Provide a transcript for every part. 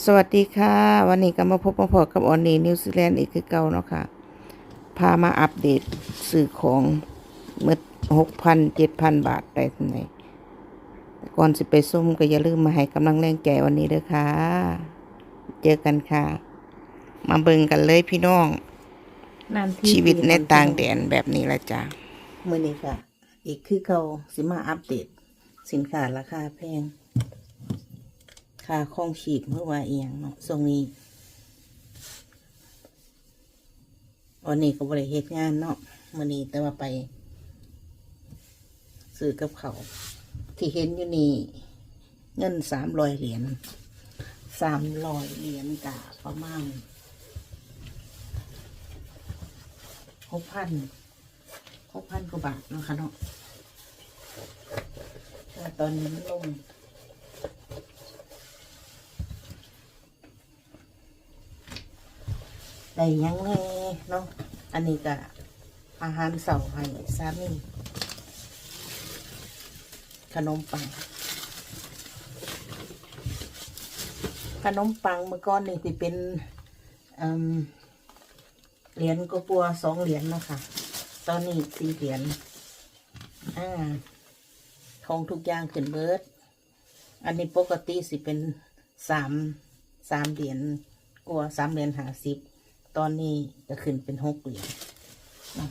สวัสดีค่ะ วันนี้ก็มาพบมาพอกับออนนี่นิวซีแลนด์อีกคือเก่าเนาะค่ะ พามาอัปเดตสื่อของเมื่อหกพันเจ็ดพันบาทได้ที่ไหนแต่ก่อนสิไปส้มก็อย่าลืมมาให้กำลังแรงใจวันนี้เด้อค่ะ เจอกันค่ะ มาเบิ่งกันเลยพี่น้อง ชีวิตในต่างแดนแบบนี้ละจ้ามื่อนี้ค่ะ อีกคือเขาสิมาอัปเดต สินค้าราคาแพง ค่าคล้องชีพเมื่อว่าเอียงเนาะทรงนี้วันนี้ก็บริเหตุงานเนาะมื่อนี้แต่ว่าไปซื้อกับเขา ที่เห็นอยู่นี่ เงินสามร้อยเหรียญสามร้อยเหรียญกะประมาณหกพันหกพันกว่าบาทนะคะเนาะแต่ตอนนี้มันลง ได้ยังแน่เนาะอันนี้ก็อาหารเสาร์ให้สามีขนมปัง ขนมปังเมื่อก่อนนี่ที่เป็นเหรียญกปัวสองเหรียญเนาะค่ะ ตอนนี้สี่เหรียญอ่าของทุกอย่างขึ้นเบิร์ดอันนี้ปกติสิเป็นสามสามเหรียญกว่าสามเหรียญหาสิบ ตอนนี้จะขึ้นเป็นหกเหรียญเนาะ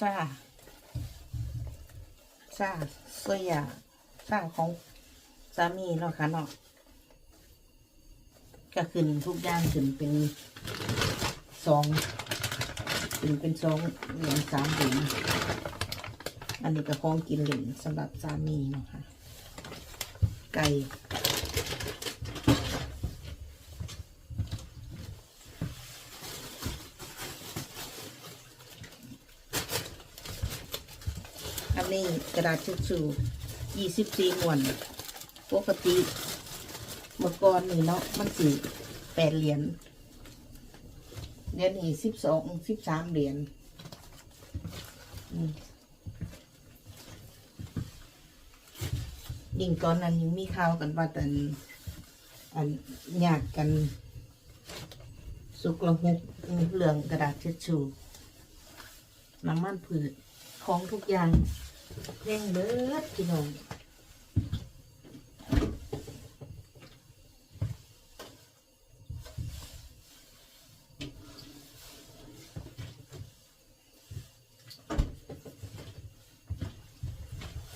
ซาซาเสียซาของสามีเนาะค่ะเนาะก็ขึ้นทุกอย่างขึ้นเป็นสองขึ้นเป็นสองเหรียญสามเหรียญ อันนี้ก็ของกินเหรียญสำหรับสามีเนาะค่ะ ไก่อันนี้กระดาษทิชชู่ยี่สิบสี่มวน ปกติเมื่อก่อนนี่เนาะ มันสี่แปดเหรียญเดี๋ยวนี้สิบสองสิบสามเหรียญอืม ยิ่งตอนนั้นยังมีข่าวกันว่าแต่อันอยากกัน สุกละหกเหลืองกระดาษเช็ดชูน้ำมันผืดของทุกอย่างแพงเบิดพี่น้อง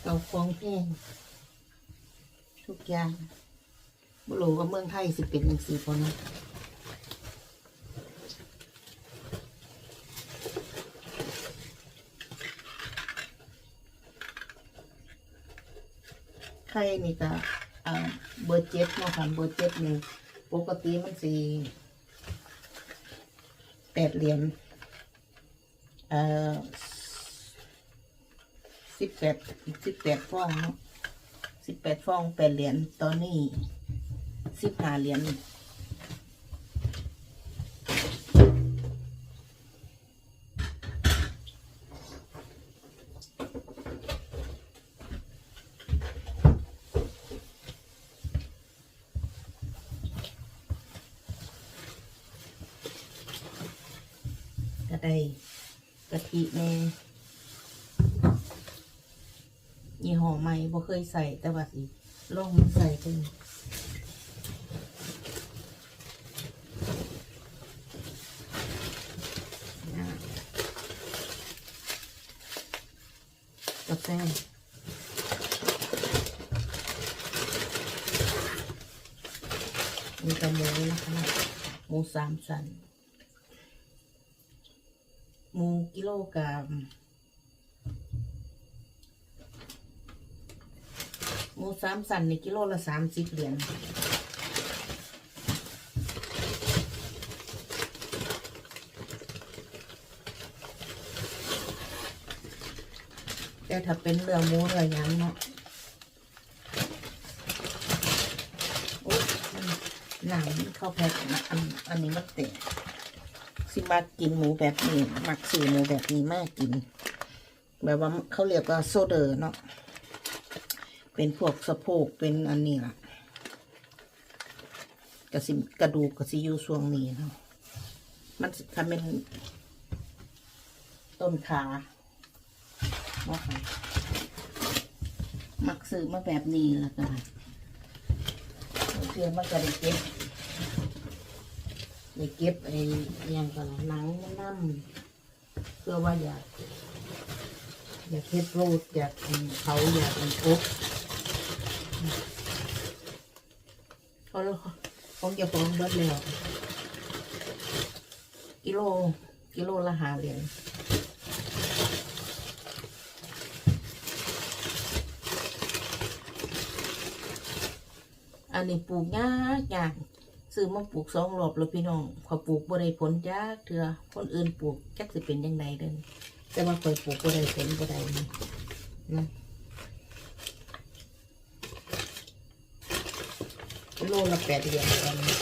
เอาของแพง ทุกอย่างบ่รู้ว่าเมืองไทยสิเป็นยังสี่พอนะไข่นี่ก็อ่าเบอร์เจ็ดเนาะค่ะเบอร์เจ็ดนี่ปกติมันสี่แปดเหรียญเอ่อสิบแปดสิบแปดฟองเนาะ สิบแปดฟองแปดเหรียญตอนนี้สิบห้าเหรียญก็ได้กะทิแน่ ยี่ห้อใหม่บ่เคยใส่แต่ว่าสิลองมาใส่เพิ่งนะกาแฟมีกระหมูนะคะหมูสามสันหมูกิโลกรัม หมูสามสันในกิโลละสามสิบเหรียญแต่ถ้าเป็นเรือหมูเรือยังเนาะโอ๊ยมันหนังเข้าแพ็คนะอันอันนี้มันเตะสิมากินหมูแบบนี้ มักสื่อหมูแบบนี้มากกิน แบบว่าเขาเรียกว่าโซเดอร์เนาะ เป็นพวกสะโพกเป็นอันนี้ล่ะกระสิกระดูกกระสิยู่ช่วงนี้เนาะมันทำเป็นต้นขาเนาะค่ะมักซื้อมาแบบนี้ล้วกันเพื่อมันจะได้เก็บได้เก็บไอ้ยังกันหนังน้ำเพื่อว่าอยาก อยากเฮ็ดโรดอยากเขาอยากกินอบ เขาแล้วของจะฟ้องเบิดแล้วกิโล กิโลละหาเหรียญอันนี้ปลูกยากยากซื้อมาปลูกสองรอบแล้วพี่น้องขอปลูกบ่ได้ผลจ้าเถื่อคนอื่นปลูกจักสิเป็นยังไงเด้อแต่ว่าเคยปลูกบ่ได้ผลบ่ได้นี่นะ โลละแปดเหรียญตอนนี้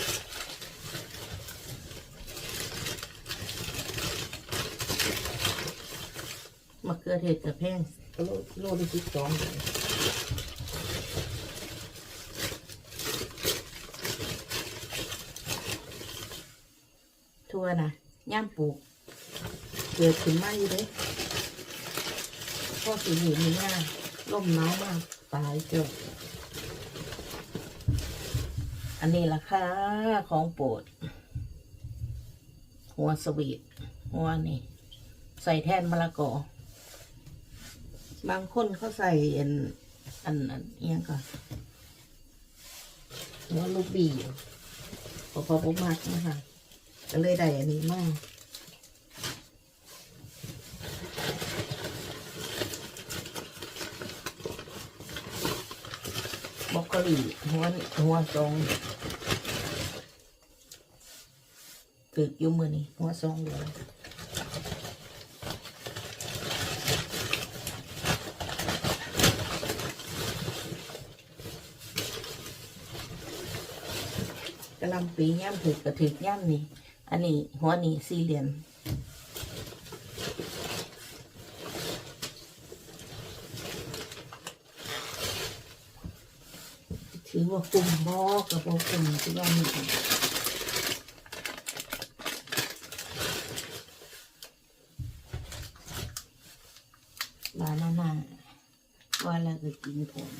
มะเขือเทศกับแพงโลโลละสิบสองเหรียญทั่วนะย่ามปลูก เกิดขึ้นมาอยู่เลยพ่อสีหนีมีหน้าล่มหนาวมาก ตายเจ้า อันนี้ล่ะค่ะ ของโปรด หัวสวีทหัวนี่ ใส่แทนมะละกอ บางคนเขาใส่อัน อันอันเอียงก่อนหัวลูกบีพอพอมากนะคะก็เลยได้อันนี้มาก บล็อ กโคลีหัวนี่หัวทรงตึกยู่มือนี่หัวทรงเดียกระลำปีย่ำถึกกระถึกย่ำนี่ อันนี้หัวนี่สี่เหลี่ยม ถือว่ากลุ่มบอกกับบอกกลุ่มที่ว่ามีบานาน่าว่าแล้วก็กินผม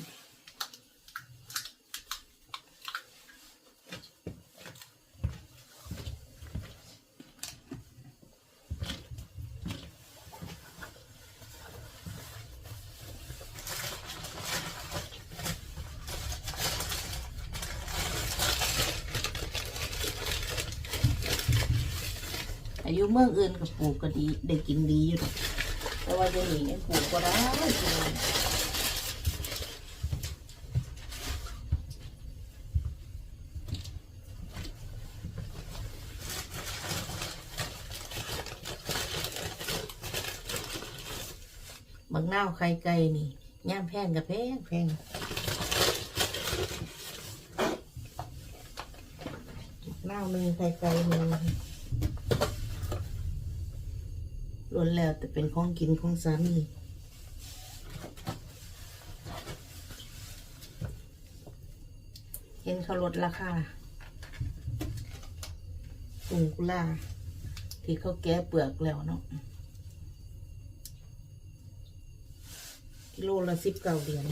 อายุเมืองอื่นกับปลูกก็ดีได้กินดีอยู่หรอกแต่ว่าจะหนีเนี่ยปลูกก็ได้พี่น้องบางเน่าวไข่ไก่นี่ย่ามแพงกับแพงแพงเน่าวหนึ่งไข่ไก่หนึ่ง ล้วนแล้วแต่เป็นของกินของสามีเห็นเขาลดราคาตุงกุลาที่เขาแก้เปลือกแล้วเนาะกิโลละสิบเก้าเหรียญ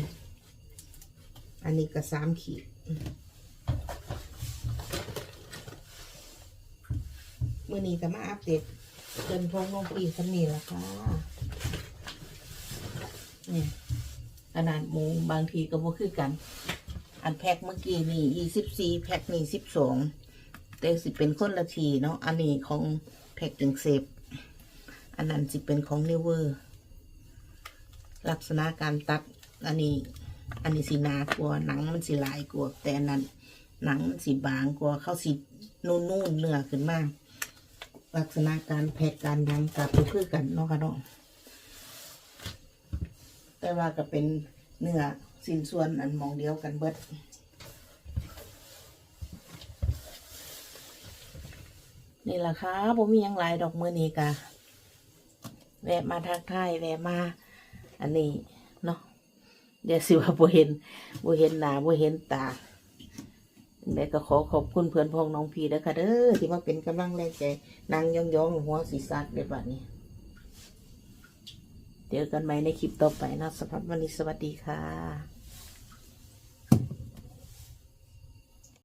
อันนี้ก็สามขีดเมื่อนี้ก็มาอัปเดต เดินพงลงปีสมีละค่ะนี่ขนาดหมูบางทีก็บ่คือกัน อันแพ็คเมื่อกี้นี่ยี่สิบสี่แพ็คนี่สิบสองแต่สิเป็นคนละทีเนาะอันนี้ของแพ็คจึงเซฟอันนั้นสิเป็นของเนเวอร์ลักษณะการตัดอันนี้ อันนี้สีนากว่าหนังมันสีลายกว่าแต่อันนั้นหนังมันสีบางกว่าเข้าสีนุ่นๆเนื้อขึ้นมาก ลักษณะการแพ็กการยังกับเพื่อกันเนาะค่ะเนาะแต่ว่าก็เป็นเนื้อสินส่วนอันมองเดียวกันเบิดนี่แหละค่ะผมมียังหลายดอกมือนี้กะแวะมาทักทายแวะมา อันนี้เนาะเดี๋ยวสิว่าบ่เห็นบ่เห็นหน้าบ่เห็นตา แม่ก็ขอขอบคุณเพื่อนพ้องน้องพี่ด้อค่ะเด้อที่มาเป็นกำลังแรงใจนางยองยองหัวศีรษะในบัดนี้เจอกันใหม่ในคลิปต่อไปนะสำหรับวันนี้สวัสดีค่ะ